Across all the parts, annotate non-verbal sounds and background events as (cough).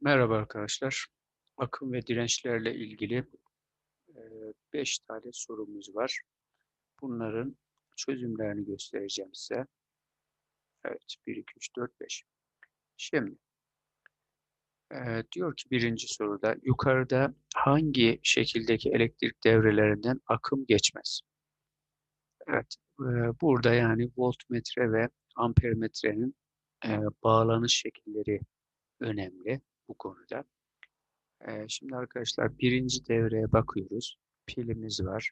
Merhaba arkadaşlar. Akım ve dirençlerle ilgili 5 tane sorumuz var. Bunların çözümlerini göstereceğim size. Evet, 1, 2, 3, 4, 5. Şimdi diyor ki birinci soruda yukarıda hangi şekildeki elektrik devrelerinden akım geçmez? Evet, burada yani voltmetre ve ampermetrenin bağlanış şekilleri önemli bu konuda. Şimdi arkadaşlar birinci devreye bakıyoruz. Pilimiz var.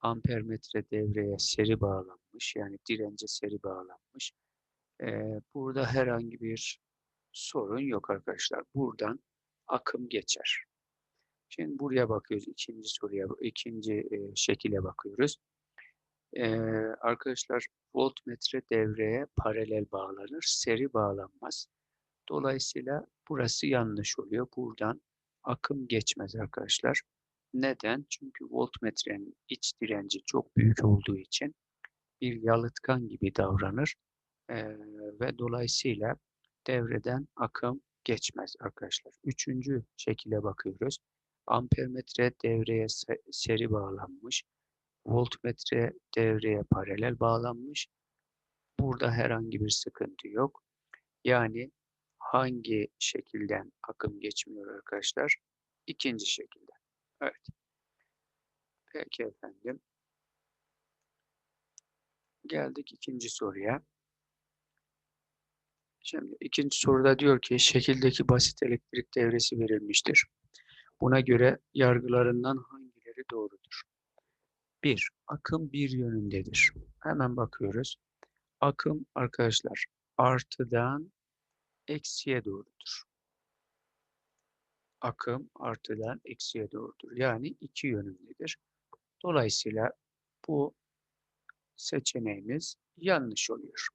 Ampermetre devreye seri bağlanmış. Yani dirence seri bağlanmış. Burada herhangi bir sorun yok arkadaşlar. Buradan akım geçer. Şimdi buraya bakıyoruz. İkinci soruya, ikinci şekile bakıyoruz. Arkadaşlar voltmetre devreye paralel bağlanır. Seri bağlanmaz. Dolayısıyla burası yanlış oluyor. Buradan akım geçmez arkadaşlar. Neden? Çünkü voltmetrenin iç direnci çok büyük olduğu için bir yalıtkan gibi davranır ee, ve dolayısıyla devreden akım geçmez arkadaşlar. Üçüncü şekilde bakıyoruz. Ampermetre devreye seri bağlanmış. Voltmetre devreye paralel bağlanmış. Burada herhangi bir sıkıntı yok. Yani hangi şekilden akım geçmiyor arkadaşlar? İkinci şekilde. Evet. Peki efendim. Geldik ikinci soruya. Şimdi ikinci soruda diyor ki şekildeki basit elektrik devresi verilmiştir. Buna göre yargılarından hangileri doğrudur? 1. Akım bir yönündedir. Hemen bakıyoruz. Akım arkadaşlar artıdan eksiye doğrudur. Akım artıdan eksiye doğrudur. Yani iki yönündedir. Dolayısıyla bu seçeneğimiz yanlış oluyor.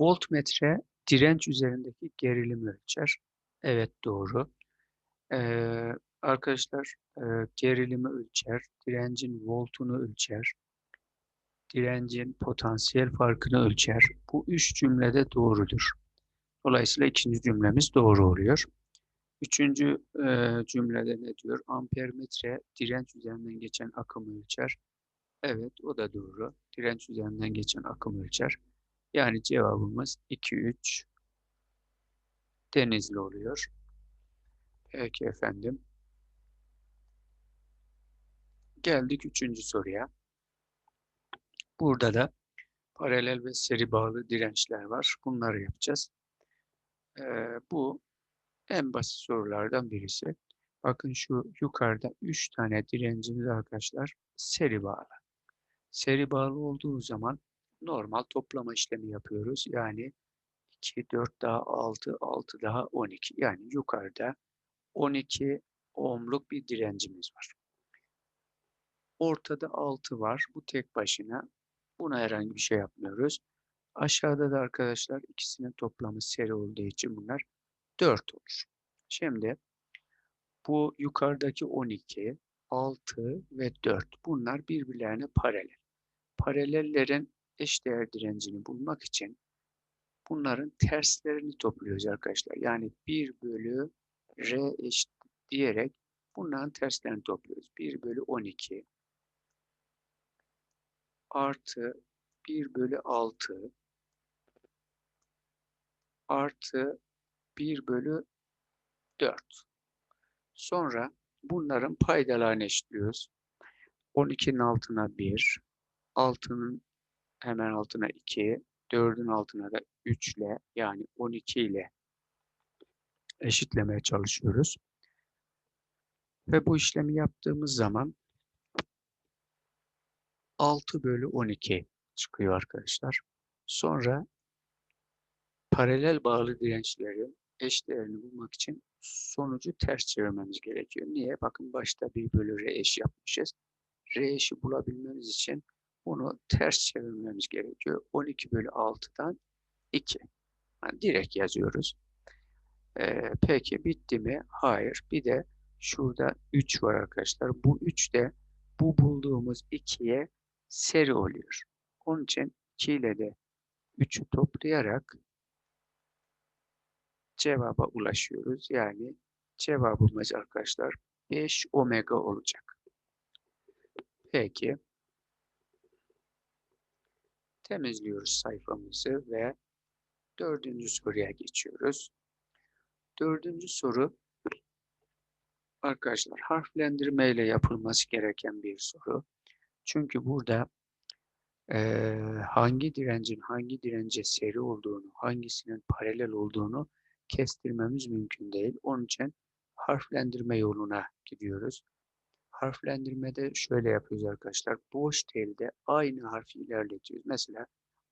Voltmetre direnç üzerindeki gerilimi ölçer. Evet doğru. Ee, arkadaşlar e, gerilimi ölçer, direncin voltunu ölçer, direncin potansiyel farkını ölçer. Bu üç cümlede doğrudur. Dolayısıyla ikinci cümlemiz doğru oluyor. Üçüncü e, cümlede ne diyor? Ampermetre direnç üzerinden geçen akımı ölçer. Evet o da doğru. Direnç üzerinden geçen akım ölçer. Yani cevabımız 2, 3 denizli oluyor. Peki efendim. Geldik üçüncü soruya. Burada da paralel ve seri bağlı dirençler var. Bunları yapacağız. Bu en basit sorulardan birisi. Bakın şu yukarıda 3 tane direncimiz arkadaşlar seri bağlı. Seri bağlı olduğu zaman normal toplama işlemi yapıyoruz. Yani 2, 4 daha 6, 6 daha 12. Yani yukarıda 12 ohmluk bir direncimiz var. Ortada 6 var. Bu tek başına. Buna herhangi bir şey yapmıyoruz. Aşağıda da arkadaşlar ikisinin toplamı seri olduğu için bunlar 4 olur. Şimdi bu yukarıdaki 12, 6 ve 4 bunlar birbirlerine paralel. Paralellerin eşdeğer direncini bulmak için bunların terslerini topluyoruz arkadaşlar. Yani 1 bölü R eşit diyerek bunların terslerini topluyoruz. 1 bölü 12 artı 1 bölü 6 artı 1 bölü 4. Sonra bunların paydalarını eşitliyoruz. 12'nin altına 1, 6'nın hemen altına 2, 4'ün altına da 3 ile yani 12 ile eşitlemeye çalışıyoruz. Ve bu işlemi yaptığımız zaman 6 bölü 12 çıkıyor arkadaşlar. Sonra paralel bağlı dirençlerin eşdeğerini bulmak için sonucu ters çevirmemiz gerekiyor. Niye? Bakın başta bir bölü R eş yapmışız. R eşi bulabilmemiz için bunu ters çevirmemiz gerekiyor. 12 bölü 6'dan 2. Yani direkt yazıyoruz. Ee, peki bitti mi? Hayır. Bir de şurada 3 var arkadaşlar. Bu 3 de bu bulduğumuz 2'ye seri oluyor. Onun için 2 ile de 3'ü toplayarak cevaba ulaşıyoruz. Yani cevabımız arkadaşlar 5 omega olacak. Peki. Temizliyoruz sayfamızı ve dördüncü soruya geçiyoruz. Dördüncü soru arkadaşlar harflendirme ile yapılması gereken bir soru. Çünkü burada e, hangi direncin hangi dirence seri olduğunu, hangisinin paralel olduğunu kestirmemiz mümkün değil. Onun için harflendirme yoluna gidiyoruz. Harflendirmede şöyle yapıyoruz arkadaşlar. Boş telde aynı harfi ilerletiyoruz. Mesela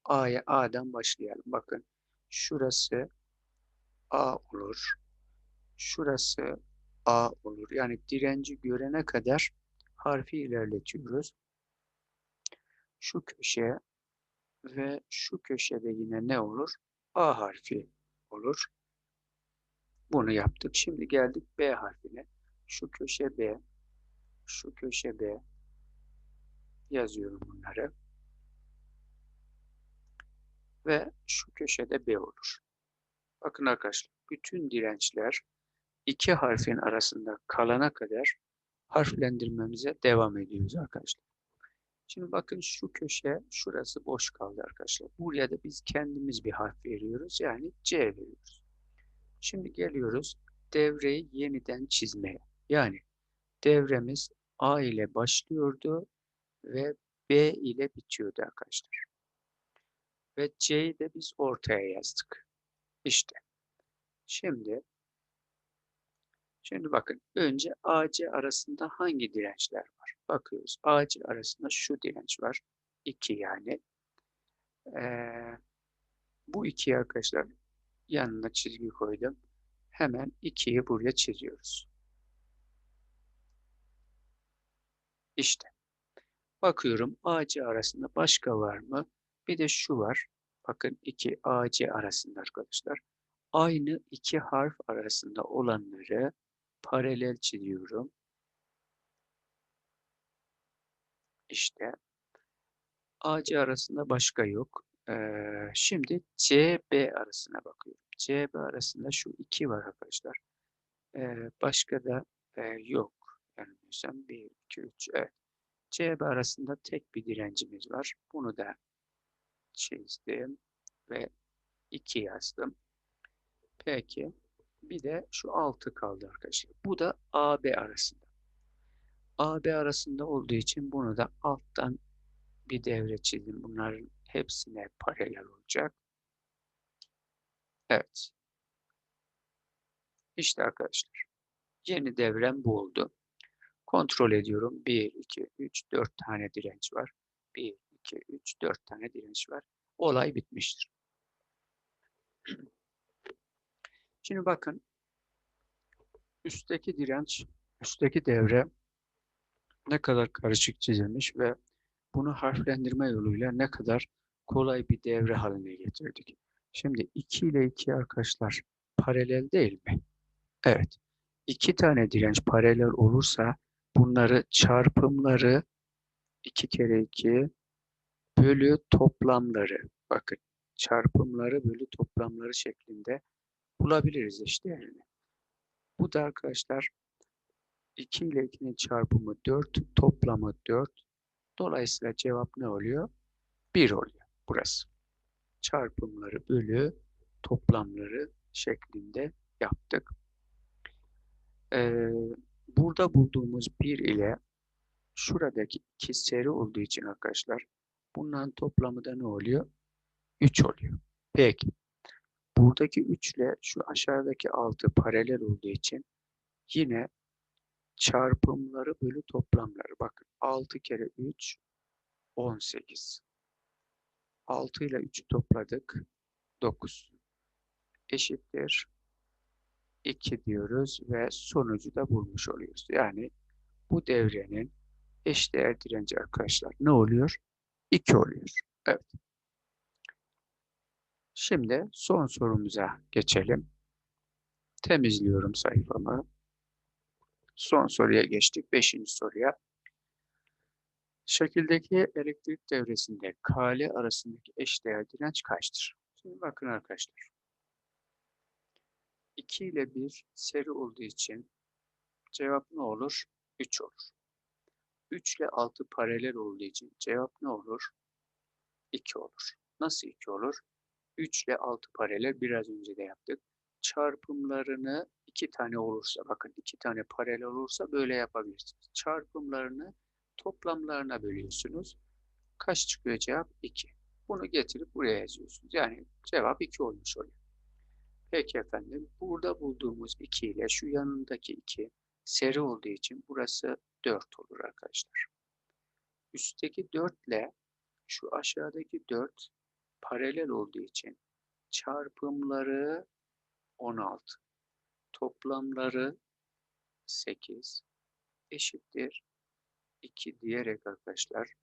A'ya A'dan başlayalım. Bakın şurası A olur. Şurası A olur. Yani direnci görene kadar harfi ilerletiyoruz. Şu köşe ve şu köşede yine ne olur? A harfi olur. Bunu yaptık. Şimdi geldik B harfine. Şu köşe B, şu köşe B yazıyorum bunları. Ve şu köşede B olur. Bakın arkadaşlar, bütün dirençler iki harfin arasında kalana kadar harflendirmemize devam ediyoruz arkadaşlar. Şimdi bakın şu köşe, şurası boş kaldı arkadaşlar. Buraya da biz kendimiz bir harf veriyoruz. Yani C veriyoruz. Şimdi geliyoruz devreyi yeniden çizmeye. Yani devremiz A ile başlıyordu ve B ile bitiyordu arkadaşlar. Ve C'yi de biz ortaya yazdık. İşte. Şimdi Şimdi bakın önce AC arasında hangi dirençler var? Bakıyoruz. AC arasında şu direnç var. 2 yani. Ee, bu iki arkadaşlar yanına çizgi koydum. Hemen 2'yi buraya çiziyoruz. İşte. Bakıyorum AC arasında başka var mı? Bir de şu var. Bakın iki AC arasında arkadaşlar. Aynı iki harf arasında olanları paralel çiziyorum. İşte AC arasında başka yok. Ee, şimdi CB arasına bakıyorum. CB arasında şu iki var arkadaşlar. Ee, başka da e, yok. Yanılmıyorsam 1, 2, 3. Evet. CB arasında tek bir direncimiz var. Bunu da çizdim ve 2 yazdım. Peki. Bir de şu 6 kaldı arkadaşlar. Bu da AB arasında. AB arasında olduğu için bunu da alttan bir devre çizdim. Bunların hepsine paralel olacak. Evet. İşte arkadaşlar. Yeni devrem bu oldu. Kontrol ediyorum. 1, 2, 3, 4 tane direnç var. 1, 2, 3, 4 tane direnç var. Olay bitmiştir. (clears throat) Şimdi bakın. Üstteki direnç, üstteki devre ne kadar karışık çizilmiş ve bunu harflendirme yoluyla ne kadar kolay bir devre haline getirdik. Şimdi 2 ile 2 arkadaşlar paralel değil mi? Evet. İki tane direnç paralel olursa bunları çarpımları 2 kere 2 bölü toplamları bakın çarpımları bölü toplamları şeklinde bulabiliriz işte yani. Bu da arkadaşlar 2 ile 2'nin çarpımı 4, toplamı 4. Dolayısıyla cevap ne oluyor? 1 oluyor burası. Çarpımları bölü toplamları şeklinde yaptık. Ee, burada bulduğumuz 1 ile şuradaki 2 seri olduğu için arkadaşlar bunların toplamı da ne oluyor? 3 oluyor. Peki. Buradaki 3 ile şu aşağıdaki 6 paralel olduğu için yine çarpımları bölü toplamları. Bakın 6 kere 3 18. 6 ile 3'ü topladık. 9. Eşittir. 2 diyoruz ve sonucu da bulmuş oluyoruz. Yani bu devrenin eşdeğer direnci arkadaşlar ne oluyor? 2 oluyor. Evet. Şimdi son sorumuza geçelim. Temizliyorum sayfamı. Son soruya geçtik. Beşinci soruya. Şekildeki elektrik devresinde KL arasındaki eşdeğer direnç kaçtır? Şimdi bakın arkadaşlar. 2 ile 1 seri olduğu için cevap ne olur? 3 olur. 3 ile 6 paralel olduğu için cevap ne olur? 2 olur. Nasıl 2 olur? 3 ile 6 paralel biraz önce de yaptık. Çarpımlarını 2 tane olursa, bakın 2 tane paralel olursa böyle yapabilirsiniz. Çarpımlarını toplamlarına bölüyorsunuz. Kaç çıkıyor cevap? 2. Bunu getirip buraya yazıyorsunuz. Yani cevap 2 olmuş oluyor. Peki efendim, burada bulduğumuz 2 ile şu yanındaki 2 seri olduğu için burası 4 olur arkadaşlar. Üstteki 4 ile şu aşağıdaki 4 paralel olduğu için çarpımları 16, toplamları 8 eşittir 2 diyerek arkadaşlar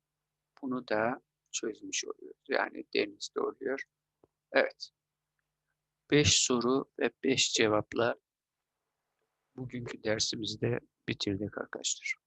bunu da çözmüş oluyoruz. Yani denizde oluyor. Evet. 5 soru ve 5 cevapla bugünkü dersimizi de bitirdik arkadaşlar.